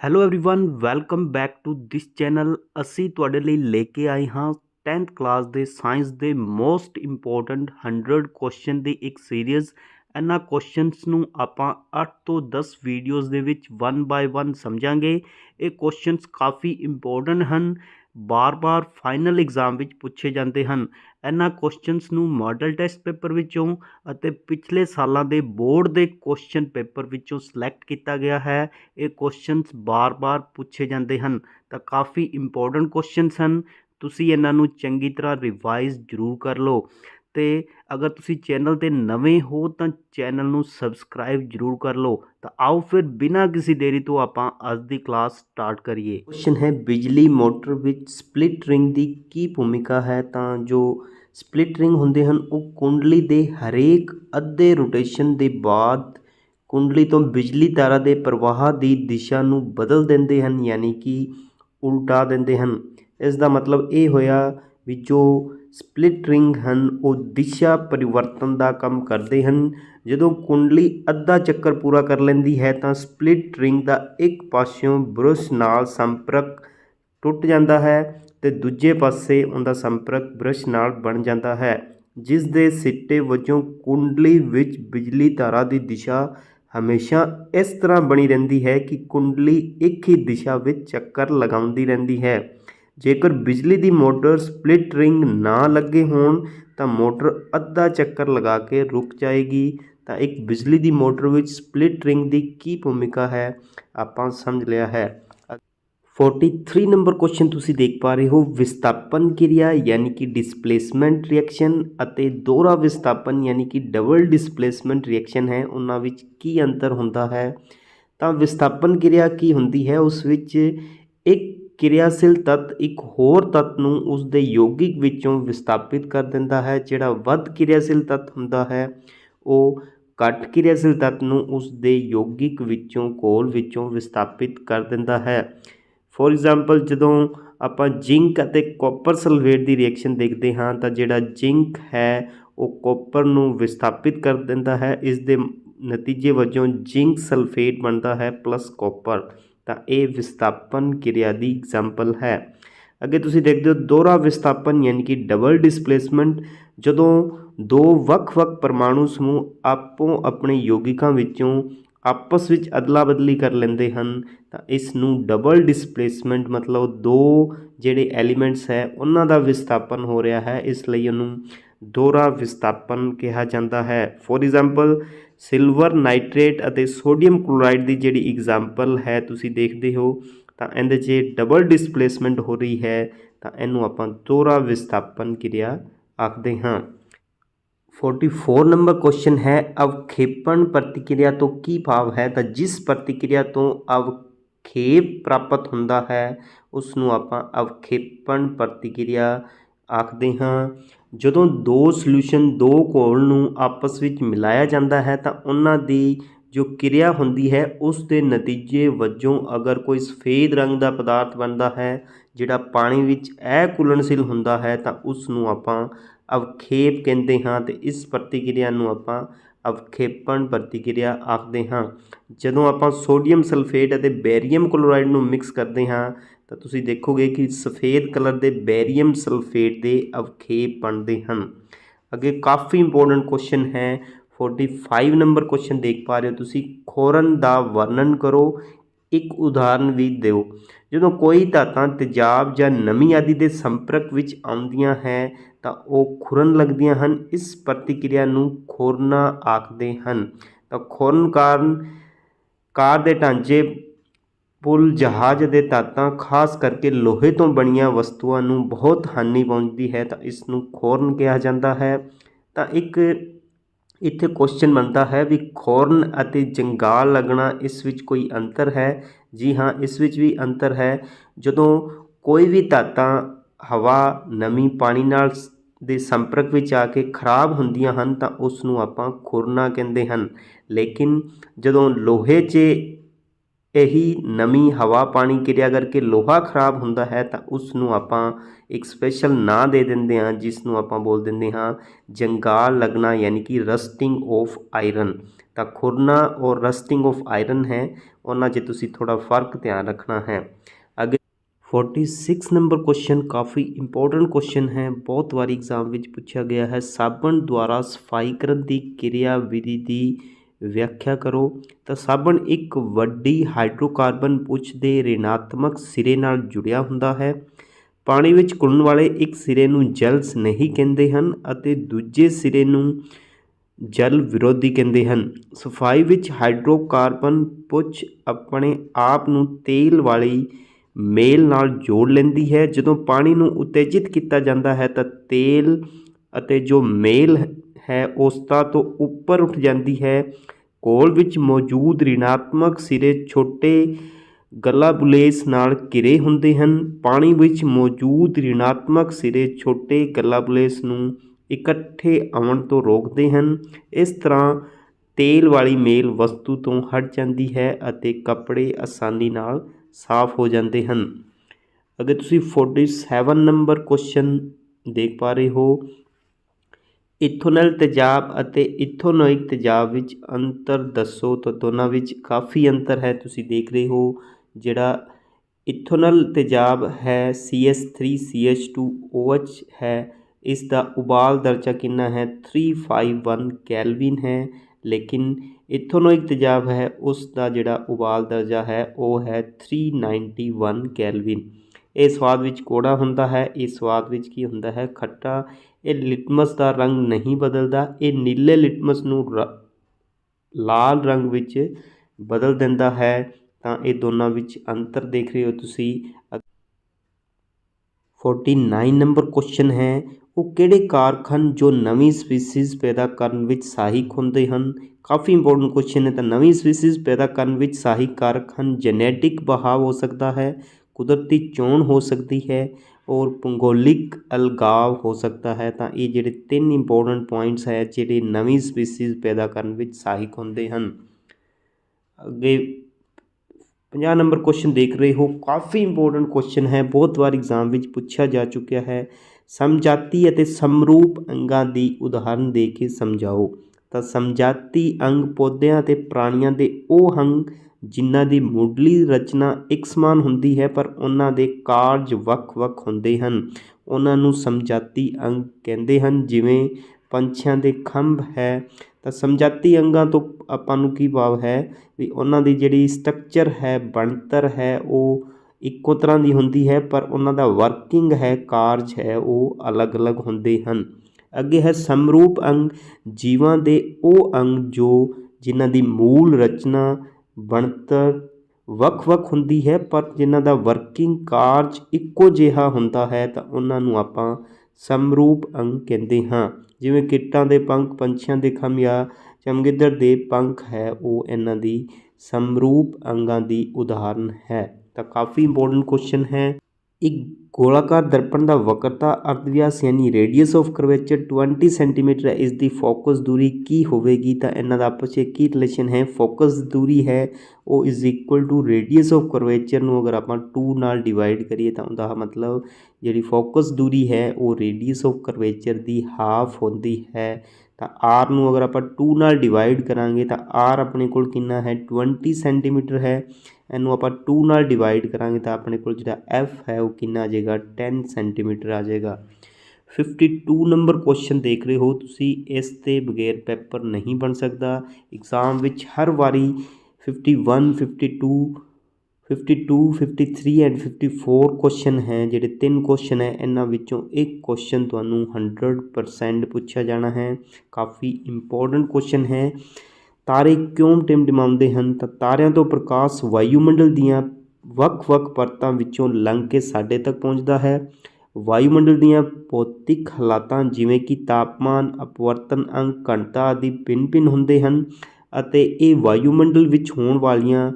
hello everyone welcome back to this channel ਅਸੀਂ ਤੁਹਾਡੇ ਲਈ ਲੈ ਕੇ ਆਏ ਹਾਂ 10th ਕਲਾਸ ਦੇ ਸਾਇੰਸ ਦੇ ਮੋਸਟ ਇੰਪੋਰਟੈਂਟ 100 ਕੁਐਸਚਨ ਦੀ ਇੱਕ ਸੀਰੀਜ਼ ਇਹਨਾਂ ਕੁਐਸਚਨਸ ਨੂੰ ਆਪਾਂ 8 ਤੋਂ 10 ਵੀਡੀਓਜ਼ ਦੇ ਵਿੱਚ ਵਨ ਬਾਏ ਵਨ ਸਮਝਾਂਗੇ ਇਹ ਕੁਐਸਚਨਸ ਕਾਫੀ ਇੰਪੋਰਟੈਂਟ ਹਨ ਬਾਰ-ਬਾਰ ਫਾਈਨਲ ਐਗਜ਼ਾਮ ਵਿੱਚ ਪੁੱਛੇ ਜਾਂਦੇ ਹਨ ਇਹਨਾਂ ਕੁਐਸਚਨਸ ਨੂੰ ਮਾਡਲ ਟੈਸਟ ਪੇਪਰ ਵਿੱਚੋਂ ਅਤੇ ਪਿਛਲੇ ਸਾਲਾਂ ਦੇ ਬੋਰਡ ਦੇ ਕੁਐਸਚਨ ਪੇਪਰ ਵਿੱਚੋਂ ਸਿਲੈਕਟ ਕੀਤਾ ਗਿਆ ਹੈ। ਇਹ ਕੁਐਸਚਨਸ ਬਾਰ-ਬਾਰ ਪੁੱਛੇ ਜਾਂਦੇ ਹਨ। ਤਾਂ ਕਾਫੀ ਇੰਪੋਰਟੈਂਟ ਕੁਐਸਚਨਸ ਹਨ। ਤੁਸੀਂ ਇਹਨਾਂ ਨੂੰ ਚੰਗੀ ਤਰ੍ਹਾਂ ਰਿਵਾਈਜ਼ ਜ਼ਰੂਰ ਕਰ ਲਓ। ਤੇ ਅਗਰ ਤੁਸੀਂ ਚੈਨਲ ਤੇ ਨਵੇਂ ਹੋ ਤਾਂ ਚੈਨਲ ਨੂੰ ਸਬਸਕ੍ਰਾਈਬ ਜ਼ਰੂਰ ਕਰ ਲਓ। ਤਾਂ ਆਓ ਫਿਰ ਬਿਨਾਂ ਕਿਸੇ ਦੇਰੀ ਤੋਂ ਆਪਾਂ ਅੱਜ ਦੀ ਕਲਾਸ ਸਟਾਰਟ ਕਰੀਏ। ਕੁਐਸਚਨ ਹੈ, ਬਿਜਲੀ ਮੋਟਰ ਵਿੱਚ ਸਪਲਿਟ ਰਿੰਗ ਦੀ ਕੀ ਭੂਮਿਕਾ ਹੈ? ਤਾਂ ਜੋ ਸਪਲਿਟ ਰਿੰਗ ਹੁੰਦੇ ਹਨ, ਉਹ ਕੁੰਡਲੀ ਦੇ ਹਰੇਕ ਅੱਧੇ ਰੋਟੇਸ਼ਨ ਦੇ ਬਾਅਦ ਕੁੰਡਲੀ ਤੋਂ ਬਿਜਲੀ ਤਾਰਾਂ ਦੇ ਪ੍ਰਵਾਹ ਦੀ ਦਿਸ਼ਾ ਨੂੰ ਬਦਲ ਦਿੰਦੇ ਹਨ, ਯਾਨੀ ਕਿ ਉਲਟਾ ਦਿੰਦੇ ਹਨ। ਇਸ ਦਾ ਮਤਲਬ ਇਹ ਹੋਇਆ ਵੀ ਜੋ ਸਪਲਿਟ ਰਿੰਗ ਹਨ, ਉਹ ਦਿਸ਼ਾ ਪਰਿਵਰਤਨ ਦਾ ਕੰਮ ਕਰਦੇ ਹਨ। ਜਦੋਂ ਕੁੰਡਲੀ ਅੱਧਾ ਚੱਕਰ ਪੂਰਾ ਕਰ ਲੈਂਦੀ ਹੈ, ਤਾਂ ਸਪਲਿਟ ਰਿੰਗ ਦਾ ਇੱਕ ਪਾਸਿਓਂ ਬ੍ਰਸ਼ ਨਾਲ ਸੰਪਰਕ ਟੁੱਟ ਜਾਂਦਾ ਹੈ। ਅਤੇ ਦੂਜੇ ਪਾਸੇ ਉਹਦਾ ਸੰਪਰਕ ਬ੍ਰਸ਼ ਨਾਲ ਬਣ ਜਾਂਦਾ ਹੈ, ਜਿਸ ਦੇ ਸਿੱਟੇ ਵਜੋਂ ਕੁੰਡਲੀ ਵਿੱਚ ਬਿਜਲੀ ਧਾਰਾ ਦੀ ਦਿਸ਼ਾ ਹਮੇਸ਼ਾ ਇਸ ਤਰ੍ਹਾਂ ਬਣੀ ਰਹਿੰਦੀ ਹੈ ਕਿ ਕੁੰਡਲੀ ਇੱਕ ਹੀ ਦਿਸ਼ਾ ਵਿੱਚ ਚੱਕਰ ਲਗਾਉਂਦੀ ਰਹਿੰਦੀ ਹੈ। ਜੇਕਰ ਬਿਜਲੀ ਦੀ ਮੋਟਰ ਸਪਲਿਟ ਰਿੰਗ ਨਾ ਲੱਗੇ ਹੋਣ, ਤਾਂ ਮੋਟਰ ਅੱਧਾ ਚੱਕਰ ਲਗਾ ਕੇ ਰੁਕ ਜਾਏਗੀ। ਤਾਂ ਇੱਕ ਬਿਜਲੀ ਦੀ ਮੋਟਰ ਵਿੱਚ ਸਪਲਿਟ ਰਿੰਗ ਦੀ ਕੀ ਭੂਮਿਕਾ ਹੈ, ਆਪਾਂ ਸਮਝ ਲਿਆ ਹੈ। 43 ਨੰਬਰ ਕੁਐਸਚਨ ਤੁਸੀਂ ਦੇਖ ਪਾ ਰਹੇ ਹੋ, ਵਿਸਥਾਪਨ ਕਿਰਿਆ ਯਾਨੀ ਕਿ ਡਿਸਪਲੇਸਮੈਂਟ ਰਿਐਕਸ਼ਨ ਅਤੇ ਦੋਹਰਾ ਵਿਸਥਾਪਨ ਯਾਨੀ ਕਿ ਡਬਲ ਡਿਸਪਲੇਸਮੈਂਟ ਰਿਐਕਸ਼ਨ ਹੈ, ਉਹਨਾਂ ਵਿੱਚ ਕੀ ਅੰਤਰ ਹੁੰਦਾ ਹੈ? ਤਾਂ ਵਿਸਥਾਪਨ ਕਿਰਿਆ ਕੀ ਹੁੰਦੀ ਹੈ? ਉਸ ਵਿੱਚ ਇੱਕ ਕਿਰਿਆਸ਼ੀਲ ਤੱਤ ਇੱਕ ਹੋਰ ਤੱਤ ਨੂੰ ਉਸ ਦੇ ਯੋਗਿਕ ਵਿੱਚੋਂ ਵਿਸਥਾਪਿਤ ਕਰ ਦਿੰਦਾ ਹੈ, ਜਿਹੜਾ ਵੱਧ ਕਿਰਿਆਸ਼ੀਲ ਤੱਤ ਹੁੰਦਾ ਹੈ। ਉਹ ਘੱਟ ਕਿਰਿਆਸ਼ੀਲ ਤੱਤ ਨੂੰ ਉਸ ਦੇ ਯੋਗਿਕ ਵਿੱਚੋਂ, ਕੋਲ ਵਿੱਚੋਂ ਵਿਸਥਾਪਿਤ ਕਰ ਦਿੰਦਾ ਹੈ। ਫੋਰ ਐਗਜ਼ਾਮਪਲ ਜਦੋਂ ਆਪਾਂ ਜ਼ਿੰਕ ਅਤੇ ਕਾਪਰ ਸਲਫੇਟ ਦੀ ਰਿਐਕਸ਼ਨ ਦੇਖਦੇ ਹਾਂ, ਤਾਂ ਜਿਹੜਾ ਜ਼ਿੰਕ ਹੈ, ਉਹ ਕਾਪਰ ਨੂੰ ਵਿਸਥਾਪਿਤ ਕਰ ਦਿੰਦਾ ਹੈ। ਇਸ ਦੇ ਨਤੀਜੇ ਵਜੋਂ ਜ਼ਿੰਕ ਸਲਫੇਟ ਬਣਦਾ ਹੈ ਪਲੱਸ ਕਾਪਰ ਤਾਂ ਇਹ ਵਿਸਥਾਪਨ ਕਿਰਿਆ ਦੀ ਐਗਜ਼ਾਮਪਲ ਹੈ। ਅੱਗੇ ਤੁਸੀਂ ਦੇਖਦੇ ਹੋ ਦੋਹਰਾ ਵਿਸਥਾਪਨ, ਯਾਨੀ ਕਿ ਡਬਲ ਡਿਸਪਲੇਸਮੈਂਟ ਜਦੋਂ ਦੋ ਵੱਖ-ਵੱਖ ਪਰਮਾਣੂ ਸਮੂਹ ਆਪੋ ਆਪਣੇ ਯੋਗਿਕਾਂ ਵਿੱਚੋਂ ਆਪਸ ਵਿੱਚ ਅਦਲਾ ਬਦਲੀ ਕਰ ਲੈਂਦੇ ਹਨ ਤਾਂ ਇਸ ਨੂੰ ਡਬਲ ਡਿਸਪਲੇਸਮੈਂਟ ਮਤਲਬ ਦੋ ਜਿਹੜੇ ਐਲੀਮੈਂਟਸ ਹੈ, ਉਹਨਾਂ ਦਾ ਵਿਸਥਾਪਨ ਹੋ ਰਿਹਾ ਹੈ। ਇਸ ਲਈ ਉਹਨੂੰ ਦੋਹਰਾ ਵਿਸਥਾਪਨ ਕਿਹਾ ਜਾਂਦਾ ਹੈ। ਫੋਰ ਐਗਜ਼ਾਮਪਲ ਸਿਲਵਰ ਨਾਈਟ੍ਰੇਟ ਅਤੇ ਸੋਡੀਅਮ ਕਲੋਰਾਈਡ ਦੀ ਜਿਹੜੀ ਐਗਜ਼ਾਮਪਲ ਹੈ, ਤੁਸੀਂ ਦੇਖਦੇ ਹੋ, ਤਾਂ ਇਹਦੇ 'ਚ ਡਬਲ ਡਿਸਪਲੇਸਮੈਂਟ ਹੋ ਰਹੀ ਹੈ, ਤਾਂ ਇਹਨੂੰ ਆਪਾਂ ਦੋਹਰਾ ਵਿਸਥਾਪਨ ਕਿਰਿਆ ਆਖਦੇ ਹਾਂ। 44 ਨੰਬਰ ਕੁਐਸਚਨ ਹੈ, ਅਵਖੇਪਣ ਪ੍ਰਤੀਕਿਰਿਆ ਤੋਂ ਕੀ ਭਾਵ ਹੈ? ਤਾਂ ਜਿਸ ਪ੍ਰਤੀਕਿਰਿਆ ਤੋਂ ਅਵ ਖੇਪ ਪ੍ਰਾਪਤ ਹੁੰਦਾ ਹੈ ਉਸ ਨੂੰ ਆਪਾਂ ਅਵਖੇਪਣ ਪ੍ਰਤੀਕਿਰਿਆ ਆਖਦੇ ਹਾਂ। ਜਦੋਂ ਦੋ ਸੋਲੂਸ਼ਨ ਦੋ ਘੋਲ ਨੂੰ ਆਪਸ ਵਿੱਚ ਮਿਲਾਇਆ ਜਾਂਦਾ ਹੈ, ਤਾਂ ਉਹਨਾਂ ਦੀ ਜੋ ਕਿਰਿਆ ਹੁੰਦੀ ਹੈ, ਉਸ ਦੇ ਨਤੀਜੇ ਵਜੋਂ ਅਗਰ ਕੋਈ ਸਫੇਦ ਰੰਗ ਦਾ ਪਦਾਰਥ ਬਣਦਾ ਹੈ, ਜਿਹੜਾ ਪਾਣੀ ਵਿੱਚ ਅਘੁਲਣਸ਼ੀਲ ਹੁੰਦਾ ਹੈ, ਤਾਂ ਉਸ ਨੂੰ ਆਪਾਂ ਅਵਖੇਪ ਕਹਿੰਦੇ ਹਾਂ ਅਤੇ ਇਸ ਪ੍ਰਤੀਕਿਰਿਆ ਨੂੰ ਆਪਾਂ ਅਵਖੇਪਣ ਪ੍ਰਤੀਕਿਰਿਆ ਆਖਦੇ ਹਾਂ। ਜਦੋਂ ਆਪਾਂ ਸੋਡੀਅਮ ਸਲਫੇਟ ਅਤੇ ਬੈਰੀਅਮ ਕਲੋਰਾਈਡ ਨੂੰ ਮਿਕਸ ਕਰਦੇ ਹਾਂ, ਤਾਂ ਤੁਸੀਂ ਦੇਖੋਗੇ ਕਿ ਸਫੇਦ ਕਲਰ ਦੇ ਬੈਰੀਅਮ ਸਲਫੇਟ ਦੇ ਅਵਖੇਪ ਬਣਦੇ ਹਨ। ਅੱਗੇ ਕਾਫੀ ਇੰਪੋਰਟੈਂਟ ਕੁਐਸਚਨ ਹੈ। 45 ਨੰਬਰ ਕੁਐਸਚਨ ਦੇਖ ਪਾ ਰਹੇ ਹੋ ਤੁਸੀਂ। ਖੋਰਨ ਦਾ ਵਰਣਨ ਕਰੋ। ਇੱਕ ਉਦਾਹਰਨ ਵੀ ਦਿਓ। ਜਦੋਂ ਕੋਈ ਧਾਤਾਂ ਤੇਜ਼ਾਬ ਜਾਂ ਨਮੀ ਆਦਿ ਦੇ ਸੰਪਰਕ ਵਿੱਚ ਆਉਂਦੀਆਂ ਹੈ ਤਾਂ ਉਹ ਖੁਰਨ ਲੱਗਦੀਆਂ ਹਨ। ਇਸ ਪ੍ਰਤੀਕਿਰਿਆ ਨੂੰ ਖੋਰਨਾ ਆਖਦੇ ਹਨ। ਤਾਂ ਖੋਰਨ ਕਾਰਨ ਕਾਰ ਦੇ ਢਾਂਚੇ, ਪੁਲ, ਜਹਾਜ਼ ਦੇ ਤਾਤਾਂ ਖਾਸ ਕਰਕੇ ਲੋਹੇ ਤੋਂ ਬਣੀਆਂ ਵਸਤੂਆਂ ਨੂੰ ਬਹੁਤ ਹਾਨੀ ਪਹੁੰਚਦੀ ਹੈ ਤਾਂ ਇਸ ਨੂੰ ਖੋਰਨ ਕਿਹਾ ਜਾਂਦਾ ਹੈ। ਤਾਂ ਇੱਕ ਇੱਥੇ ਕੁਐਸਚਨ ਬਣਦਾ ਹੈ ਵੀ ਖੋਰਨ ਅਤੇ ਜੰਗਾਲ ਲੱਗਣਾ ਇਸ ਵਿੱਚ ਕੋਈ ਅੰਤਰ ਹੈ? ਜੀ ਹਾਂ, ਇਸ ਵਿੱਚ ਵੀ ਅੰਤਰ ਹੈ। ਜਦੋਂ ਕੋਈ ਵੀ ਧਾਤਾਂ ਹਵਾ ਨਮੀ ਪਾਣੀ ਨਾਲ ਦੇ ਸੰਪਰਕ ਵਿੱਚ ਆ ਕੇ ਖਰਾਬ ਹੁੰਦੀਆਂ ਹਨ ਤਾਂ ਉਸ ਨੂੰ ਆਪਾਂ ਖੁਰਨਾ ਕਹਿੰਦੇ ਹਨ। ਲੇਕਿਨ ਜਦੋਂ ਲੋਹੇ 'ਚ ਇਹੀ ਨਮੀ ਹਵਾ ਪਾਣੀ ਕਿਰਿਆ ਕਰਕੇ ਲੋਹਾ ਖਰਾਬ ਹੁੰਦਾ ਹੈ ਤਾਂ ਉਸ ਨੂੰ ਆਪਾਂ ਇੱਕ ਸਪੈਸ਼ਲ ਨਾਂ ਦੇ ਦਿੰਦੇ ਹਾਂ ਜਿਸ ਨੂੰ ਆਪਾਂ ਬੋਲ ਦਿੰਦੇ ਹਾਂ ਜੰਗਾਲ ਲੱਗਣਾ, ਯਾਨੀ ਕਿ ਰਸਟਿੰਗ ਆਫ ਆਇਰਨ ਤਾਂ ਖੁਰਨਾ ਔਰ ਰਸਟਿੰਗ ਆਫ ਆਇਰਨ ਹੈ, ਉਹਨਾਂ 'ਚ ਤੁਸੀਂ ਥੋੜਾ ਫ਼ਰਕ ਧਿਆਨ ਰੱਖਣਾ ਹੈ। 46 ਨੰਬਰ ਕੁਐਸਚਨ ਕਾਫੀ ਇੰਪੋਰਟੈਂਟ ਕੁਐਸਚਨ ਹੈ। ਬਹੁਤ ਵਾਰੀ ਐਗਜ਼ਾਮ ਵਿੱਚ ਪੁੱਛਿਆ ਗਿਆ ਹੈ। ਸਾਬਣ ਦੁਆਰਾ ਸਫ਼ਾਈ ਕਰਨ ਦੀ ਕਿਰਿਆ ਵਿਧੀ ਦੀ ਵਿਆਖਿਆ ਕਰੋ। ਤਾਂ ਸਾਬਣ ਇੱਕ ਵੱਡੀ ਹਾਈਡਰੋਕਾਰਬਨ ਪੁੱਛ ਦੇ ਰਿਣਾਤਮਕ ਸਿਰੇ ਨਾਲ ਜੁੜਿਆ ਹੁੰਦਾ ਹੈ। ਪਾਣੀ ਵਿੱਚ ਘੁਲਣ ਵਾਲੇ ਇੱਕ ਸਿਰੇ ਨੂੰ ਜਲਸ ਨਹੀਂ ਕਹਿੰਦੇ ਹਨ ਅਤੇ ਦੂਜੇ ਸਿਰੇ ਨੂੰ ਜਲ ਵਿਰੋਧੀ ਕਹਿੰਦੇ ਹਨ। ਸਫ਼ਾਈ ਵਿੱਚ ਹਾਈਡਰੋਕਾਰਬਨ ਪੁੱਛ ਆਪਣੇ ਆਪ ਨੂੰ ਤੇਲ ਵਾਲੀ ਮੇਲ ਨਾਲ ਜੋੜ ਲੈਂਦੀ ਹੈ। ਜਦੋਂ ਪਾਣੀ ਨੂੰ ਉਤੇਜਿਤ ਕੀਤਾ ਜਾਂਦਾ ਹੈ ਤਾਂ ਤੇਲ ਅਤੇ ਜੋ ਮੇਲ ਹੈ ਉਸਤਾ ਤੋਂ ਉੱਪਰ ਉੱਠ ਜਾਂਦੀ ਹੈ। ਕੋਲ ਵਿੱਚ ਮੌਜੂਦ ਰਿਣਾਤਮਕ ਸਿਰੇ ਛੋਟੇ ਗਲਾਬੁਲੇਸ ਨਾਲ ਘਿਰੇ ਹੁੰਦੇ ਹਨ। ਪਾਣੀ ਵਿੱਚ ਮੌਜੂਦ ਰਿਣਾਤਮਕ ਸਿਰੇ ਛੋਟੇ ਗਲਾਬੁਲੇਸ ਨੂੰ ਇਕੱਠੇ ਆਉਣ ਤੋਂ ਰੋਕਦੇ ਹਨ। ਇਸ ਤਰ੍ਹਾਂ ਤੇਲ ਵਾਲੀ ਮੇਲ ਵਸਤੂ ਤੋਂ ਹਟ ਜਾਂਦੀ ਹੈ ਅਤੇ ਕੱਪੜੇ ਆਸਾਨੀ ਨਾਲ ਸਾਫ਼ ਹੋ ਜਾਂਦੇ ਹਨ। ਅਗਰ ਤੁਸੀਂ 47 ਨੰਬਰ ਕੁਐਸਚਨ ਦੇਖ ਪਾ ਰਹੇ ਹੋ ਇਥੋਨਲ ਤੇਜ਼ਾਬ ਅਤੇ ਇਥੋਨੋਇਕ ਤੇਜ਼ਾਬ ਵਿੱਚ ਅੰਤਰ ਦੱਸੋ ਤਾਂ ਦੋਨਾਂ ਵਿੱਚ ਕਾਫੀ ਅੰਤਰ ਹੈ ਤੁਸੀਂ ਦੇਖ ਰਹੇ ਹੋ, ਜਿਹੜਾ ਇਥੋਨਲ ਤੇਜ਼ਾਬ ਹੈ CH3CH2OH ਹੈ, ਇਸ ਦਾ ਉਬਾਲ ਦਰਜਾ ਕਿੰਨਾ ਹੈ? 351 ਕੈਲਵਿਨ ਹੈ। ਲੇਕਿਨ ਇਥੋਨੋਇਕ ਤੇਜ਼ਾਬ ਹੈ, ਉਸ ਦਾ ਜਿਹੜਾ ਉਬਾਲ ਦਰਜਾ ਹੈ, ਉਹ ਹੈ 391 ਕੈਲਵਿਨ। ਇਹ ਸਵਾਦ ਵਿੱਚ ਕੋੜਾ ਹੁੰਦਾ ਹੈ ਇਹ ਸਵਾਦ ਵਿੱਚ ਕੀ ਹੁੰਦਾ ਹੈ, ਖੱਟਾ, ਇਹ ਲਿਟਮਸ ਦਾ ਰੰਗ ਨਹੀਂ ਬਦਲਦਾ, ਇਹ ਨੀਲੇ ਲਿਟਮਸ ਨੂੰ ਲਾਲ ਰੰਗ ਵਿੱਚ ਬਦਲ ਦਿੰਦਾ ਹੈ, ਤਾਂ ਇਹ ਦੋਨਾਂ ਵਿੱਚ ਅੰਤਰ ਦੇਖ ਰਹੇ ਹੋ ਤੁਸੀਂ। 49 ਨੰਬਰ ਕੁਐਸਚਨ ਹੈ ਉਹ ਕਿਹੜੇ ਕਾਰਖਾਨ ਜੋ ਨਵੀਂ ਸਪੀਸੀਜ਼ ਪੈਦਾ ਕਰਨ ਵਿੱਚ ਸਹਾਇਕ ਹੁੰਦੇ ਹਨ? ਕਾਫੀ ਇੰਪੋਰਟੈਂਟ ਕੁਐਸਚਨ ਹੈ ਤਾਂ ਨਵੀਂ ਸਪੀਸੀਜ਼ ਪੈਦਾ ਕਰਨ ਵਿੱਚ ਸਹਾਇਕ ਕਾਰਖਾਨ ਜੈਨੇਟਿਕ ਬਹਾਵ ਹੋ ਸਕਦਾ ਹੈ, ਕੁਦਰਤੀ ਚੋਣ ਹੋ ਸਕਦੀ ਹੈ ਔਰ ਭੂਗੋਲਿਕ ਅਲਗਾਵ ਹੋ ਸਕਦਾ ਹੈ। ਤਾਂ ਇਹ ਜਿਹੜੇ ਤਿੰਨ ਇੰਪੋਰਟੈਂਟ ਪੁਆਇੰਟਸ ਹੈ, ਜਿਹੜੇ ਨਵੀਂ ਸਪੀਸੀਜ਼ ਪੈਦਾ ਕਰਨ ਵਿੱਚ ਸਹਾਇਕ ਹੁੰਦੇ ਹਨ। ਅੱਗੇ 50 ਨੰਬਰ ਕੁਐਸਚਨ ਦੇਖ ਰਹੇ ਹੋ। ਕਾਫੀ ਇੰਪੋਰਟੈਂਟ ਕੁਐਸਚਨ ਹੈ। ਬਹੁਤ ਵਾਰ ਐਗਜ਼ਾਮ ਵਿੱਚ ਪੁੱਛਿਆ ਜਾ ਚੁੱਕਿਆ ਹੈ। ਸਮਜਾਤੀ ਅਤੇ ਸਮਰੂਪ ਅੰਗਾਂ ਦੀ ਉਦਾਹਰਨ ਦੇ ਕੇ ਸਮਝਾਓ। ਤਾਂ ਸਮਜਾਤੀ ਅੰਗ ਪੌਦਿਆਂ ਅਤੇ ਪ੍ਰਾਣੀਆਂ ਦੇ ਉਹ ਅੰਗ ਜਿਨ੍ਹਾਂ ਦੀ ਮੁੱਢਲੀ ਰਚਨਾ ਇੱਕ ਸਮਾਨ ਹੁੰਦੀ ਹੈ, ਪਰ ਉਹਨਾਂ ਦੇ ਕਾਰਜ ਵੱਖ-ਵੱਖ ਹੁੰਦੇ ਹਨ। ਉਹਨਾਂ ਨੂੰ ਸਮਜਾਤੀ ਅੰਗ ਕਹਿੰਦੇ ਹਨ, ਜਿਵੇਂ ਪੰਛੀਆਂ ਦੇ ਖੰਭ ਹੈ ਤਾਂ ਸਮਝਾਤੀ ਅੰਗਾਂ ਤੋਂ ਆਪਾਂ ਨੂੰ ਕੀ ਭਾਵ ਹੈ ਵੀ ਉਹਨਾਂ ਦੀ ਜਿਹੜੀ ਸਟਰਕਚਰ ਹੈ, ਬਣਤਰ ਹੈ, ਉਹ ਇੱਕੋ ਤਰ੍ਹਾਂ ਦੀ ਹੁੰਦੀ ਹੈ, ਪਰ ਉਹਨਾਂ ਦਾ ਵਰਕਿੰਗ ਹੈ, ਕਾਰਜ ਹੈ, ਉਹ ਅਲੱਗ-ਅਲੱਗ ਹੁੰਦੇ ਹਨ। ਅੱਗੇ ਹੈ ਸਮਰੂਪ ਅੰਗ, ਜੀਵਾਂ ਦੇ ਉਹ ਅੰਗ ਜੋ ਜਿਨ੍ਹਾਂ ਦੀ ਮੂਲ ਰਚਨਾ, ਬਣਤਰ ਵੱਖ-ਵੱਖ ਹੁੰਦੀ ਹੈ, ਪਰ ਜਿਨ੍ਹਾਂ ਦਾ ਵਰਕਿੰਗ ਕਾਰਜ ਇੱਕੋ ਜਿਹਾ ਹੁੰਦਾ ਹੈ, ਤਾਂ ਉਹਨਾਂ ਨੂੰ ਆਪਾਂ ਸਮਰੂਪ ਅੰਗ ਕਹਿੰਦੇ ਹਾਂ। ਜਿਵੇਂ ਕਿੱਟਾਂ ਦੇ ਪੰਖ, ਪੰਛੀਆਂ ਦੇ ਖੰਭ ਜਾਂ ਚਮਗਿੱਦੜ ਦੇ ਪੰਖ ਹੈ, ਉਹ ਇਹਨਾਂ ਦੀ ਸਮਰੂਪ ਅੰਗਾਂ ਦੀ ਉਦਾਹਰਨ ਹੈ। ਤਾਂ ਕਾਫੀ ਇੰਪੋਰਟੈਂਟ ਕੁਸ਼ਚਨ ਹੈ। ਇੱਕ ਗੋਲਾਕਾਰ ਦਰਪਣ ਦਾ ਵਕਰਤਾ ਅਰਧਵਿਆਸ ਯਾਨੀ ਰੇਡੀਅਸ ਆਫ ਕਰਵੇਚਰ 20 ਸੈਂਟੀਮੀਟਰ ਹੈ। ਇਸ ਦੀ ਫੋਕਸ ਦੂਰੀ ਕੀ ਹੋਵੇਗੀ ਤਾਂ ਇਹਨਾਂ ਦਾ ਆਪਸ ਵਿੱਚ ਕੀ ਰਿਲੇਸ਼ਨ ਹੈ? ਫੋਕਸ ਦੂਰੀ ਹੈ, ਉਹ is equal to radius of curvature ਨੂੰ ਅਗਰ ਆਪਾਂ 2 ਨਾਲ ਡਿਵਾਈਡ ਕਰੀਏ ਤਾਂ ਉਹਦਾ ਮਤਲਬ ਜਿਹੜੀ ਫੋਕਸ ਦੂਰੀ ਹੈ, ਉਹ ਰੇਡੀਅਸ ਆਫ ਕਰਵੇਚਰ ਦੀ ਹਾਫ ਹੁੰਦੀ ਹੈ। ਤਾਂ r ਨੂੰ ਅਗਰ ਆਪਾਂ 2 ਨਾਲ ਡਿਵਾਈਡ ਕਰਾਂਗੇ ਤਾਂ r ਆਪਣੇ ਕੋਲ ਕਿੰਨਾ ਹੈ? 20 ਸੈਂਟੀਮੀਟਰ ਹੈ। ਇਹਨੂੰ ਆਪਾਂ 2 ਨਾਲ ਡਿਵਾਈਡ ਕਰਾਂਗੇ ਤਾਂ ਆਪਣੇ ਕੋਲ ਜਿਹੜਾ ਐਫ ਹੈ ਉਹ ਕਿੰਨਾ ਆ ਜਾਏਗਾ? 10 ਸੈਂਟੀਮੀਟਰ ਆ ਜਾਏਗਾ। 52 ਨੰਬਰ ਕੁਐਸਚਨ ਦੇਖ ਰਹੇ ਹੋ। ਤੁਸੀਂ ਇਸ ਤੇ ਬਗੈਰ ਪੇਪਰ ਨਹੀਂ ਬਣ ਸਕਦਾ। ਐਗਜ਼ਾਮ ਵਿੱਚ ਹਰ ਵਾਰੀ 51 52 52 53 ਐਂਡ 54 ਕੁਐਸਚਨ ਹੈ। ਜਿਹੜੇ ਤਿੰਨ ਕੁਐਸਚਨ ਹੈ, ਇਹਨਾਂ ਵਿੱਚੋਂ ਇੱਕ ਕੁਐਸਚਨ ਤੁਹਾਨੂੰ 100% ਪੁੱਛਿਆ ਜਾਣਾ ਹੈ। ਕਾਫੀ ਇੰਪੋਰਟੈਂਟ ਕੁਐਸਚਨ ਹੈ। ਤਾਰੇ ਕਿਉਂ ਟਿਮਟਿਮਾਉਂਦੇ ਹਨ? ਤਾਂ ਤਾਰਿਆਂ ਤੋਂ ਪ੍ਰਕਾਸ਼ ਵਾਯੂਮੰਡਲ ਦੀਆਂ ਵੱਖ-ਵੱਖ ਪਰਤਾਂ ਵਿੱਚੋਂ ਲੰਘ ਕੇ ਸਾਡੇ ਤੱਕ ਪਹੁੰਚਦਾ ਹੈ। ਵਾਯੂਮੰਡਲ ਦੀਆਂ ਭੌਤਿਕ ਹਾਲਾਤਾਂ ਜਿਵੇਂ ਕਿ ਤਾਪਮਾਨ, ਅਪਵਰਤਨ ਅੰਗ, ਘਣਤਾ ਆਦਿ ਭਿੰਨ-ਭਿੰਨ ਹੁੰਦੇ ਹਨ ਅਤੇ ਇਹ ਵਾਯੂਮੰਡਲ ਵਿੱਚ ਹੋਣ ਵਾਲੀਆਂ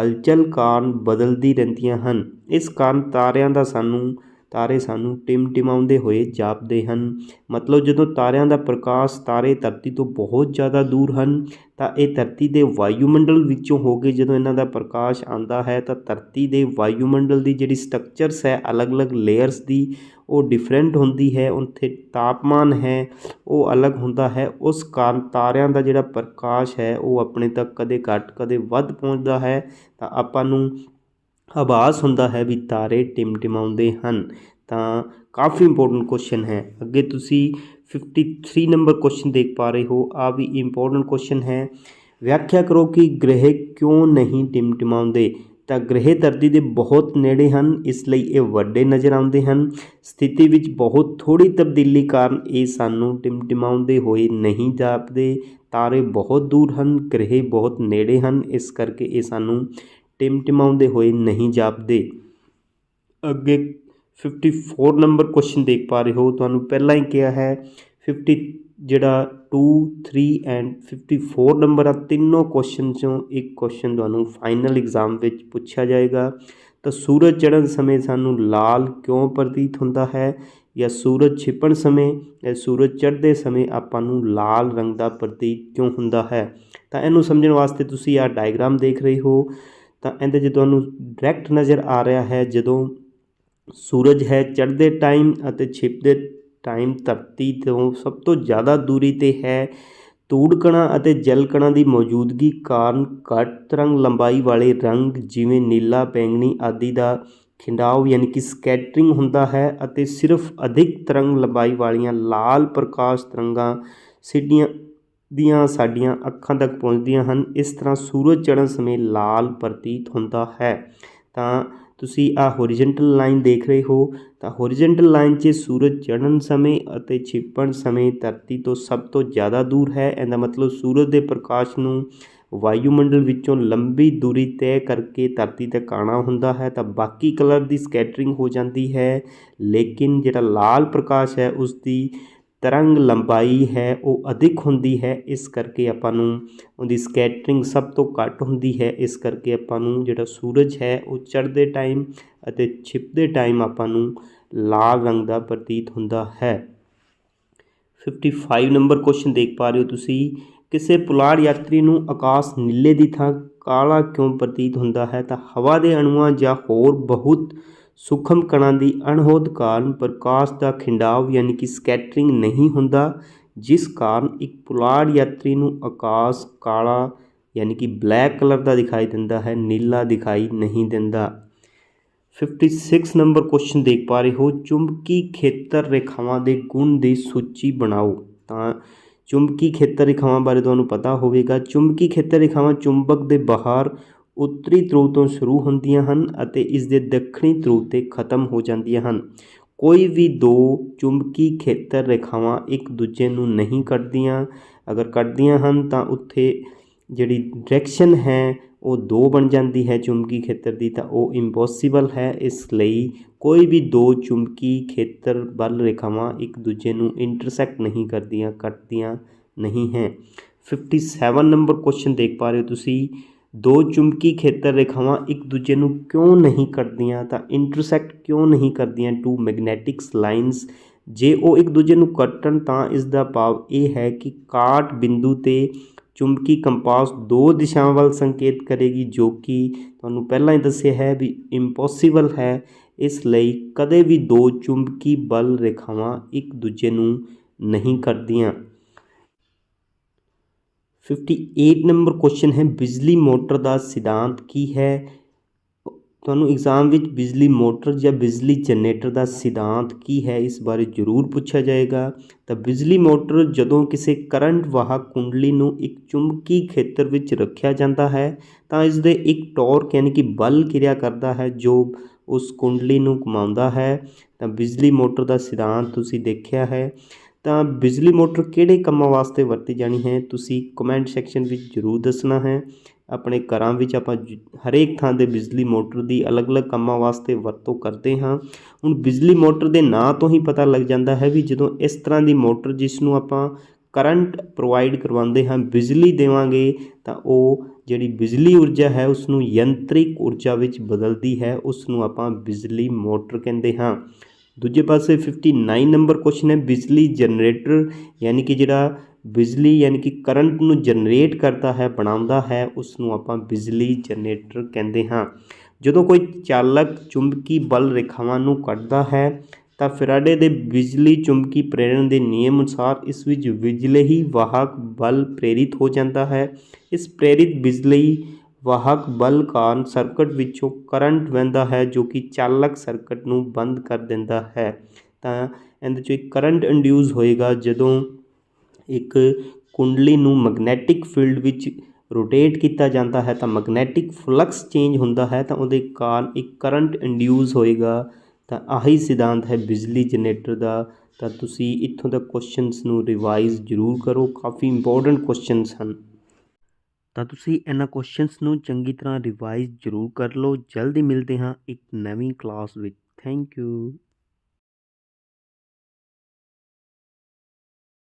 ਹਲਚਲ ਕਾਰਨ ਬਦਲਦੀ ਰਹਿੰਦੀਆਂ ਹਨ। ਇਸ ਕਾਰਨ ਤਾਰਿਆਂ ਦਾ ਸਾਨੂੰ ਤਾਰੇ ਸਾਨੂੰ ਟਿਮਟਿਮਾਉਂਦੇ ਹੋਏ ਜਾਪਦੇ ਹਨ। ਮਤਲਬ ਜਦੋਂ ਤਾਰਿਆਂ ਦਾ ਪ੍ਰਕਾਸ਼ ਤਾਰੇ ਧਰਤੀ ਤੋਂ ਬਹੁਤ ਜ਼ਿਆਦਾ ਦੂਰ ਹਨ, ਤਾਂ ਇਹ ਧਰਤੀ ਦੇ ਵਾਯੂਮੰਡਲ ਵਿੱਚੋਂ ਹੋ ਕੇ ਜਦੋਂ ਇਹਨਾਂ ਦਾ ਪ੍ਰਕਾਸ਼ ਆਉਂਦਾ ਹੈ, ਤਾਂ ਧਰਤੀ ਦੇ ਵਾਯੂਮੰਡਲ ਦੀ ਜਿਹੜੀ ਸਟਰਕਚਰਸ ਹੈ, ਅਲੱਗ-ਅਲੱਗ ਲੇਅਰਸ ਦੀ, ਉਹ ਡਿਫਰੈਂਟ ਹੁੰਦੀ ਹੈ। ਉੱਥੇ ਤਾਪਮਾਨ ਹੈ, ਉਹ ਅਲੱਗ ਹੁੰਦਾ ਹੈ। ਉਸ ਕਾਰਨ ਤਾਰਿਆਂ ਦਾ ਜਿਹੜਾ ਪ੍ਰਕਾਸ਼ ਹੈ, ਉਹ ਆਪਣੇ ਤੱਕ ਕਦੇ ਘੱਟ, ਕਦੇ ਵੱਧ ਪਹੁੰਚਦਾ ਹੈ। ਤਾਂ ਆਪਾਂ ਨੂੰ ਆਭਾਸ ਹੁੰਦਾ ਹੈ ਵੀ ਤਾਰੇ ਟਿਮਟਿਮਾਉਂਦੇ ਹਨ, ਤਾਂ ਕਾਫੀ ਇੰਪੋਰਟੈਂਟ ਕੁਐਸਚਨ ਹੈ। ਅੱਗੇ ਤੁਸੀਂ 53 ਨੰਬਰ ਕੁਐਸਚਨ ਦੇਖ ਪਾ ਰਹੇ ਹੋ ਆ ਵੀ ਇੰਪੋਰਟੈਂਟ ਕੁਐਸਚਨ ਹੈ। ਵਿਆਖਿਆ ਕਰੋ ਕਿ ਗ੍ਰਹਿ ਕਿਉਂ ਨਹੀਂ ਟਿਮਟਿਮਾਉਂਦੇ? ਤਾਂ ਗ੍ਰਹਿ ਧਰਤੀ ਦੇ ਬਹੁਤ ਨੇੜੇ ਹਨ, ਇਸ ਲਈ ਇਹ ਵੱਡੇ ਨਜ਼ਰ ਆਉਂਦੇ ਹਨ। ਸਥਿਤੀ ਵਿੱਚ ਬਹੁਤ ਥੋੜੀ ਤਬਦੀਲੀ ਕਾਰਨ ਇਹ ਸਾਨੂੰ ਟਿਮਟਿਮਾਉਂਦੇ ਹੋਏ ਨਹੀਂ ਜਾਪਦੇ। ਤਾਰੇ ਬਹੁਤ ਦੂਰ ਹਨ, ਗ੍ਰਹਿ ਬਹੁਤ ਨੇੜੇ ਹਨ, ਇਸ ਕਰਕੇ ਇਹ ਸਾਨੂੰ ਟਿਮਟਿਮਾਉਂਦੇ ਹੋਏ ਨਹੀਂ ਜਾਪਦੇ। ਅੱਗੇ 54 ਨੰਬਰ ਕੁਐਸਚਨ ਦੇਖ ਪਾ ਰਹੇ ਹੋ। ਤੁਹਾਨੂੰ ਪਹਿਲਾਂ ਹੀ ਕਿਹਾ ਹੈ 50 ਜਿਹੜਾ 2 3 ਐਂਡ 54 ਨੰਬਰ ਆ, ਤਿੰਨੋਂ ਕੁਐਸਚਨ ਚੋਂ ਇੱਕ ਕੁਐਸਚਨ ਤੁਹਾਨੂੰ ਫਾਈਨਲ ਐਗਜ਼ਾਮ ਵਿੱਚ ਪੁੱਛਿਆ ਜਾਏਗਾ। ਤਾਂ ਸੂਰਜ ਚੜ੍ਹਨ ਸਮੇਂ ਸਾਨੂੰ ਲਾਲ ਕਿਉਂ ਪ੍ਰਤੀਤ ਹੁੰਦਾ ਹੈ ਜਾਂ ਸੂਰਜ ਛਿਪਣ ਸਮੇਂ ਜਾਂ ਸੂਰਜ ਚੜ੍ਹਦੇ ਸਮੇਂ ਆਪਾਂ ਨੂੰ ਲਾਲ ਰੰਗ ਦਾ ਪ੍ਰਤੀਤ ਕਿਉਂ ਹੁੰਦਾ ਹੈ? ਤਾਂ ਇਹਨੂੰ ਸਮਝਣ ਵਾਸਤੇ ਤੁਸੀਂ ਆਹ ਡਾਇਗਰਾਮ ਦੇਖ ਰਹੇ ਹੋ। ਤਾਂ ਇਹਦੇ 'ਚ ਤੁਹਾਨੂੰ ਡਾਇਰੈਕਟ ਨਜ਼ਰ ਆ ਰਿਹਾ ਹੈ ਜਦੋਂ ਸੂਰਜ ਹੈ ਚੜ੍ਹਦੇ ਟਾਈਮ ਅਤੇ ਛਿਪਦੇ ਟਾਈਮ ਧਰਤੀ ਤੋਂ ਸਭ ਤੋਂ ਜ਼ਿਆਦਾ ਦੂਰੀ ਤੇ ਹੈ। ਧੂੜ ਕਣਾਂ ਅਤੇ ਜਲਕਣਾਂ ਦੀ ਮੌਜੂਦਗੀ ਕਾਰਨ ਘੱਟ ਤਰੰਗ ਲੰਬਾਈ ਵਾਲੇ ਰੰਗ ਜਿਵੇਂ ਨੀਲਾ, ਬੈਂਗਣੀ ਆਦਿ ਦਾ ਖਿੰਡਾਵ ਯਾਨੀ ਕਿ ਸਕੈਟਰਿੰਗ ਹੁੰਦਾ ਹੈ ਅਤੇ ਸਿਰਫ ਅਧਿਕ ਤਰੰਗ ਲੰਬਾਈ ਵਾਲੀਆਂ ਲਾਲ ਪ੍ਰਕਾਸ਼ ਤਰੰਗਾਂ ਸਿੱਧੀਆਂ ਦੀਆਂ ਸਾਡੀਆਂ ਅੱਖਾਂ ਤੱਕ ਪਹੁੰਚਦੀਆਂ ਹਨ। ਇਸ ਤਰ੍ਹਾਂ ਸੂਰਜ ਚੜ੍ਹਨ ਸਮੇਂ ਲਾਲ ਪ੍ਰਤੀਤ ਹੁੰਦਾ ਹੈ। ਤਾਂ ਤੁਸੀਂ ਆਹ ਹੋਰੀਜ਼ੈਂਟਲ ਲਾਈਨ ਦੇਖ ਰਹੇ ਹੋ। ਤਾਂ ਹੋਰੀਜ਼ੈਂਟਲ ਲਾਈਨ 'ਚ ਸੂਰਜ ਚੜ੍ਹਨ ਸਮੇਂ ਅਤੇ ਛਿਪਣ ਸਮੇਂ ਧਰਤੀ ਤੋਂ ਸਭ ਤੋਂ ਜ਼ਿਆਦਾ ਦੂਰ ਹੈ। ਇਹਦਾ ਮਤਲਬ ਸੂਰਜ ਦੇ ਪ੍ਰਕਾਸ਼ ਨੂੰ ਵਾਯੂਮੰਡਲ ਵਿੱਚੋਂ ਲੰਬੀ ਦੂਰੀ ਤੈਅ ਕਰਕੇ ਧਰਤੀ ਤੱਕ ਆਉਣਾ ਹੁੰਦਾ ਹੈ। ਤਾਂ ਬਾਕੀ ਕਲਰ ਦੀ ਸਕੈਟਰਿੰਗ ਹੋ ਜਾਂਦੀ ਹੈ। ਲੇਕਿਨ ਜਿਹੜਾ ਲਾਲ ਪ੍ਰਕਾਸ਼ ਹੈ ਉਸ ਦੀ ਤਰੰਗ ਲੰਬਾਈ ਹੈ, ਉਹ ਅਧਿਕ ਹੁੰਦੀ ਹੈ, ਇਸ ਕਰਕੇ ਆਪਾਂ ਨੂੰ ਉਹਦੀ ਸਕੈਟਰਿੰਗ ਸਭ ਤੋਂ ਘੱਟ ਹੁੰਦੀ ਹੈ, ਇਸ ਕਰਕੇ ਆਪਾਂ ਨੂੰ ਜਿਹੜਾ ਸੂਰਜ ਹੈ, ਉਹ ਚੜ੍ਹਦੇ ਟਾਈਮ ਅਤੇ ਛਿਪਦੇ ਟਾਈਮ ਆਪਾਂ ਨੂੰ ਲਾਲ ਰੰਗ ਦਾ ਪ੍ਰਤੀਤ ਹੁੰਦਾ ਹੈ। 55 ਨੰਬਰ ਕੁਐਸਚਨ ਦੇਖ ਪਾ ਰਹੇ ਹੋ ਤੁਸੀਂ। ਕਿਸੇ ਪੁਲਾੜ ਯਾਤਰੀ ਨੂੰ ਆਕਾਸ਼ ਨੀਲੇ ਦੀ ਥਾਂ ਕਾਲਾ ਕਿਉਂ ਪ੍ਰਤੀਤ ਹੁੰਦਾ ਹੈ? ਤਾਂ ਹਵਾ ਦੇ ਅਣੂਆਂ ਜਾਂ ਹੋਰ ਬਹੁਤ ਸੂਖਮ ਕਣਾਂ ਦੀ ਅਣਹੋਂਦ ਕਾਰਨ ਪ੍ਰਕਾਸ਼ ਦਾ ਖਿੰਡਾਵ ਯਾਨੀ ਕਿ ਸਕੈਟਰਿੰਗ ਨਹੀਂ ਹੁੰਦਾ, ਜਿਸ ਕਾਰਨ ਇੱਕ ਪੁਲਾੜ ਯਾਤਰੀ ਨੂੰ ਆਕਾਸ਼ ਕਾਲਾ ਯਾਨੀ ਕਿ ਬਲੈਕ ਕਲਰ ਦਾ ਦਿਖਾਈ ਦਿੰਦਾ ਹੈ, ਨੀਲਾ ਦਿਖਾਈ ਨਹੀਂ ਦਿੰਦਾ। 56 ਨੰਬਰ ਕੁਐਸਚਨ ਦੇਖ ਪਾ ਰਹੇ ਹੋ। ਚੁੰਬਕੀ ਖੇਤਰ ਰੇਖਾਵਾਂ ਦੇ ਗੁਣ ਦੀ ਸੂਚੀ ਬਣਾਓ। ਤਾਂ ਚੁੰਬਕੀ ਖੇਤਰ ਰੇਖਾਵਾਂ ਬਾਰੇ ਤੁਹਾਨੂੰ ਪਤਾ ਹੋਵੇਗਾ। ਚੁੰਬਕੀ ਖੇਤਰ ਰੇਖਾਵਾਂ ਚੁੰਬਕ ਦੇ ਬਾਹਰ ਉੱਤਰੀ ਧਰੁਵ ਤੋਂ ਸ਼ੁਰੂ ਹੁੰਦੀਆਂ ਹਨ ਅਤੇ ਇਸ ਦੇ ਦੱਖਣੀ ਧਰੁਵ ਤੇ ਖਤਮ ਹੋ ਜਾਂਦੀਆਂ ਹਨ। ਕੋਈ ਵੀ ਦੋ ਚੁੰਬਕੀ ਖੇਤਰ ਰੇਖਾਵਾਂ ਇੱਕ ਦੂਜੇ ਨੂੰ ਨਹੀਂ ਕੱਟਦੀਆਂ ਅਗਰ ਕੱਟਦੀਆਂ ਹਨ ਤਾਂ ਉੱਥੇ ਜਿਹੜੀ ਡਾਇਰੈਕਸ਼ਨ ਹੈ, ਉਹ ਦੋ ਬਣ ਜਾਂਦੀ ਹੈ ਚੁੰਬਕੀ ਖੇਤਰ ਦੀ ਤਾਂ ਉਹ ਇੰਪੋਸੀਬਲ ਹੈ। ਇਸ ਲਈ ਕੋਈ ਵੀ ਦੋ ਚੁੰਬਕੀ ਖੇਤਰ ਬਲ ਰੇਖਾਵਾਂ ਇੱਕ ਦੂਜੇ ਨੂੰ ਇੰਟਰਸੈਕਟ ਨਹੀਂ ਕਰਦੀਆਂ, ਕੱਟਦੀਆਂ ਨਹੀਂ ਹੈ। 57 ਨੰਬਰ ਕੁਐਸਚਨ ਦੇਖ ਪਾ ਰਹੇ ਹੋ ਤੁਸੀਂ। ਦੋ ਚੁੰਬਕੀ ਖੇਤਰ ਰੇਖਾਵਾਂ ਇੱਕ ਦੂਜੇ ਨੂੰ ਕਿਉਂ ਨਹੀਂ ਕੱਟਦੀਆਂ ਤਾਂ ਇੰਟਰਸੈਕਟ ਕਿਉਂ ਨਹੀਂ ਕਰਦੀਆਂ ਟੂ ਮੈਗਨੈਟਿਕਸ ਲਾਈਨਸ ਜੇ ਉਹ ਇੱਕ ਦੂਜੇ ਨੂੰ ਕੱਟਣ, ਤਾਂ ਇਸ ਦਾ ਭਾਵ ਇਹ ਹੈ ਕਿ ਕਾਟ ਬਿੰਦੂ ਤੇ ਚੁੰਬਕੀ ਕੰਪਾਸ ਦੋ ਦਿਸ਼ਾਵਾਂ ਵੱਲ ਸੰਕੇਤ ਕਰੇਗੀ, ਜੋ ਕਿ ਤੁਹਾਨੂੰ ਪਹਿਲਾਂ ਹੀ ਦੱਸਿਆ ਹੈ ਵੀ ਇੰਪੋਸੀਬਲ ਹੈ। ਇਸ ਲਈ ਕਦੇ ਵੀ ਦੋ ਚੁੰਬਕੀ ਬਲ ਰੇਖਾਵਾਂ ਇੱਕ ਦੂਜੇ ਨੂੰ ਨਹੀਂ ਕਰਦੀਆਂ 58 ਨੰਬਰ ਕੁਐਸਚਨ ਹੈ, ਬਿਜਲੀ ਮੋਟਰ ਦਾ ਸਿਧਾਂਤ ਕੀ ਹੈ? ਤੁਹਾਨੂੰ ਐਗਜ਼ਾਮ ਵਿੱਚ ਬਿਜਲੀ ਮੋਟਰ ਜਾਂ ਬਿਜਲੀ ਜਨਰੇਟਰ ਦਾ ਸਿਧਾਂਤ ਕੀ ਹੈ, ਇਸ ਬਾਰੇ ਜ਼ਰੂਰ ਪੁੱਛਿਆ ਜਾਏਗਾ। ਤਾਂ ਬਿਜਲੀ ਮੋਟਰ ਜਦੋਂ ਕਿਸੇ ਕਰੰਟ ਵਾਹਕ ਕੁੰਡਲੀ ਨੂੰ ਇੱਕ ਚੁੰਬਕੀ ਖੇਤਰ ਵਿੱਚ ਰੱਖਿਆ ਜਾਂਦਾ ਹੈ, ਤਾਂ ਇਸ ਦੇ ਇੱਕ ਟਾਰਕ ਯਾਨੀ ਕਿ ਬਲ ਕਿਰਿਆ ਕਰਦਾ ਹੈ, ਜੋ ਉਸ ਕੁੰਡਲੀ ਨੂੰ ਘੁਮਾਉਂਦਾ ਹੈ। ਤਾਂ ਬਿਜਲੀ ਮੋਟਰ ਦਾ ਸਿਧਾਂਤ ਤੁਸੀਂ ਦੇਖਿਆ ਹੈ। ਤਾਂ ਬਿਜਲੀ ਮੋਟਰ ਕਿਹੜੇ ਕੰਮਾਂ ਵਾਸਤੇ ਵਰਤੀ ਜਾਣੀ ਹੈ, ਤੁਸੀਂ ਕਮੈਂਟ ਸੈਕਸ਼ਨ ਵਿੱਚ ਜ਼ਰੂਰ ਦੱਸਣਾ ਹੈ। ਆਪਣੇ ਘਰਾਂ ਵਿੱਚ ਆਪਾਂ ਜ- ਹਰੇਕ ਥਾਂ ਤੇ ਬਿਜਲੀ ਮੋਟਰ ਦੀ ਅਲੱਗ-ਅਲੱਗ ਕੰਮਾਂ ਵਾਸਤੇ ਵਰਤੋਂ ਕਰਦੇ ਹਾਂ। ਹੁਣ ਬਿਜਲੀ ਮੋਟਰ ਦੇ ਨਾਂ ਤੋਂ ਹੀ ਪਤਾ ਲੱਗ ਜਾਂਦਾ ਹੈ ਵੀ ਜਦੋਂ ਇਸ ਤਰ੍ਹਾਂ ਦੀ ਮੋਟਰ ਜਿਸ ਨੂੰ ਆਪਾਂ ਕਰੰਟ ਪ੍ਰੋਵਾਈਡ ਕਰਵਾਉਂਦੇ ਹਾਂ, ਬਿਜਲੀ ਦੇਵਾਂਗੇ, ਤਾਂ ਉਹ ਜਿਹੜੀ ਬਿਜਲੀ ਊਰਜਾ ਹੈ ਉਸ ਨੂੰ ਯੰਤਰਿਕ ਊਰਜਾ ਵਿੱਚ ਬਦਲਦੀ ਹੈ ਉਸ ਨੂੰ ਆਪਾਂ ਬਿਜਲੀ ਮੋਟਰ ਕਹਿੰਦੇ ਹਾਂ। ਦੂਜੇ ਪਾਸੇ 59 ਨੰਬਰ ਕੁਐਸਚਨ ਹੈ, ਬਿਜਲੀ ਜਨਰੇਟਰ, ਯਾਨੀ ਕਿ ਜਿਹੜਾ ਬਿਜਲੀ, ਯਾਨੀ ਕਿ ਕਰੰਟ ਨੂੰ ਜਨਰੇਟ ਕਰਦਾ ਹੈ, ਬਣਾਉਂਦਾ ਹੈ ਉਸ ਨੂੰ ਆਪਾਂ ਬਿਜਲੀ ਜਨਰੇਟਰ ਕਹਿੰਦੇ ਹਾਂ। ਜਦੋਂ ਕੋਈ ਚਾਲਕ ਚੁੰਬਕੀ ਬਲ ਰੇਖਾਵਾਂ ਨੂੰ ਕੱਢਦਾ ਹੈ, ਤਾਂ ਫਰਾਡੇ ਦੇ ਬਿਜਲੀ ਚੁੰਬਕੀ ਪ੍ਰੇਰਣ ਦੇ ਨਿਯਮ ਅਨੁਸਾਰ ਇਸ ਵਿੱਚ ਬਿਜਲੀ ਹੀ ਵਾਹਕ ਬਲ ਪ੍ਰੇਰਿਤ ਹੋ ਜਾਂਦਾ ਹੈ। ਇਸ ਪ੍ਰੇਰਿਤ ਬਿਜਲੀ ਵਾਹਕ ਬਲ ਕਾਰਨ ਸਰਕਟ ਵਿੱਚੋਂ ਕਰੰਟ ਵਹਿੰਦਾ ਹੈ, ਜੋ ਕਿ ਚਾਲਕ ਸਰਕਟ ਨੂੰ ਬੰਦ ਕਰ ਦਿੰਦਾ ਹੈ। ਤਾਂ ਇਹਦੇ 'ਚੋਂ ਇੱਕ ਕਰੰਟ ਇੰਡਿਊਸ ਹੋਏਗਾ, ਜਦੋਂ ਇੱਕ ਕੁੰਡਲੀ ਨੂੰ ਮੈਗਨੈਟਿਕ ਫੀਲਡ ਵਿੱਚ ਰੋਟੇਟ ਕੀਤਾ ਜਾਂਦਾ ਹੈ, ਤਾਂ ਮੈਗਨੈਟਿਕ ਫਲਕਸ ਚੇਂਜ ਹੁੰਦਾ ਹੈ, ਤਾਂ ਉਹਦੇ ਕਾਰਨ ਇੱਕ ਕਰੰਟ ਇੰਡਿਊਸ ਹੋਏਗਾ। ਤਾਂ ਆਹੀ ਸਿਧਾਂਤ ਹੈ ਬਿਜਲੀ ਜਨਰੇਟਰ ਦਾ। ਤਾਂ ਤੁਸੀਂ ਇੱਥੋਂ ਤੱਕ ਕੁਐਸਚਨਸ ਨੂੰ ਰਿਵਾਈਜ਼ ਜ਼ਰੂਰ ਕਰੋ। ਕਾਫੀ ਇੰਪੋਰਟੈਂਟ ਕੁਐਸਚਨਸ ਹਨ। ਤਾਂ ਤੁਸੀਂ ਇਹਨਾਂ ਕੁਐਸਚਨਸ ਨੂੰ ਚੰਗੀ ਤਰ੍ਹਾਂ ਰਿਵਾਈਜ਼ ਜ਼ਰੂਰ ਕਰ ਲਓ। ਜਲਦੀ ਮਿਲਦੇ ਹਾਂ ਇੱਕ ਨਵੀਂ ਕਲਾਸ ਵਿੱਚ। Thank you